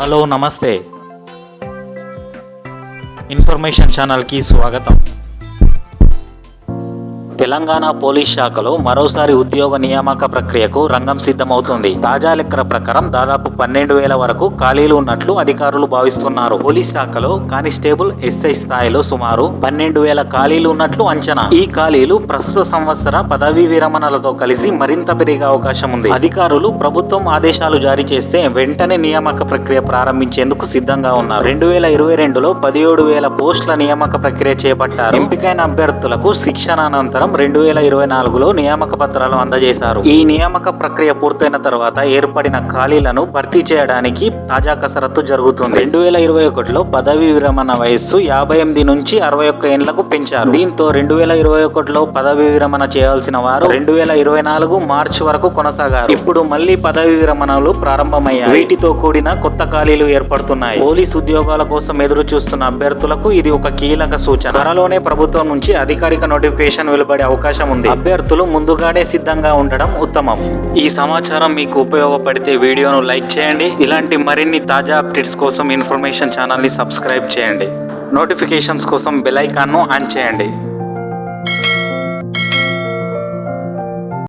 Hello నమస్తే. Information ఛానల్కి స్వాగతం. తెలంగాణ పోలీస్ శాఖలో మరోసారి ఉద్యోగ నియామక ప్రక్రియకు రంగం సిద్ధమవుతుంది. తాజా లెక్కల ప్రకారం దాదాపు పన్నెండు వేల వరకు ఖాళీలు ఉన్నట్లు అధికారులు భావిస్తున్నారు. పోలీస్ శాఖలో కానిస్టేబుల్ ఎస్ఐ స్థాయిలో సుమారు పన్నెండు వేల ఖాళీలు ఉన్నట్లు అంచనా. ఈ ఖాళీలు ప్రస్తుత సంవత్సర పదవీ విరమణలతో కలిసి మరింత పెరిగే అవకాశం ఉంది. అధికారులు ప్రభుత్వం ఆదేశాలు జారీ చేస్తే వెంటనే నియామక ప్రక్రియ ప్రారంభించేందుకు సిద్ధంగా ఉన్నారు. రెండు వేల ఇరవై రెండులో పదిహేడు వేల పోస్టుల నియామక ప్రక్రియ చేపట్టారు. ఎంపికైన అభ్యర్థులకు శిక్షణ అనంతరం రెండు వేల ఇరవై నాలుగులో నియామక పత్రాలు అందజేశారు. ఈ నియామక ప్రక్రియ పూర్తయిన తర్వాత ఏర్పడిన ఖాళీలను భర్తీ చేయడానికి తాజా కసరత్తు జరుగుతుంది. రెండు వేల ఇరవై ఒకటిలో పదవీ విరమణ వయస్సు యాభై ఎనిమిది నుంచి అరవై ఒక్క ఏళ్ళకు పెంచారు. దీంతో రెండు వేల ఇరవై ఒకటిలో పదవీ విరమణ చేయాల్సిన వారు రెండు వేల ఇరవై నాలుగు మార్చి వరకు కొనసాగారు. ఇప్పుడు మళ్ళీ పదవీ విరమణలు ప్రారంభమయ్యాయి. వీటితో కూడిన కొత్త ఖాళీలు ఏర్పడుతున్నాయి. పోలీస్ ఉద్యోగాల కోసం ఎదురు చూస్తున్న అభ్యర్థులకు ఇది ఒక కీలక సూచన. త్వరలోనే ప్రభుత్వం నుంచి అధికారిక నోటిఫికేషన్ వెలువడి అవకాశం ఉంది. అభ్యర్థులు ముందుగానే సిద్ధంగా ఉండడం ఉత్తమం. ఈ సమాచారం మీకు ఉపయోగపడితే వీడియోను లైక్ చేయండి. ఇలాంటి మరిన్ని తాజా అప్డేట్స్ కోసం ఇన్ఫర్మేషన్ ఛానల్ని సబ్స్క్రైబ్ చేయండి. నోటిఫికేషన్స్ కోసం బెల్ ఐకాన్ను ఆన్ చేయండి.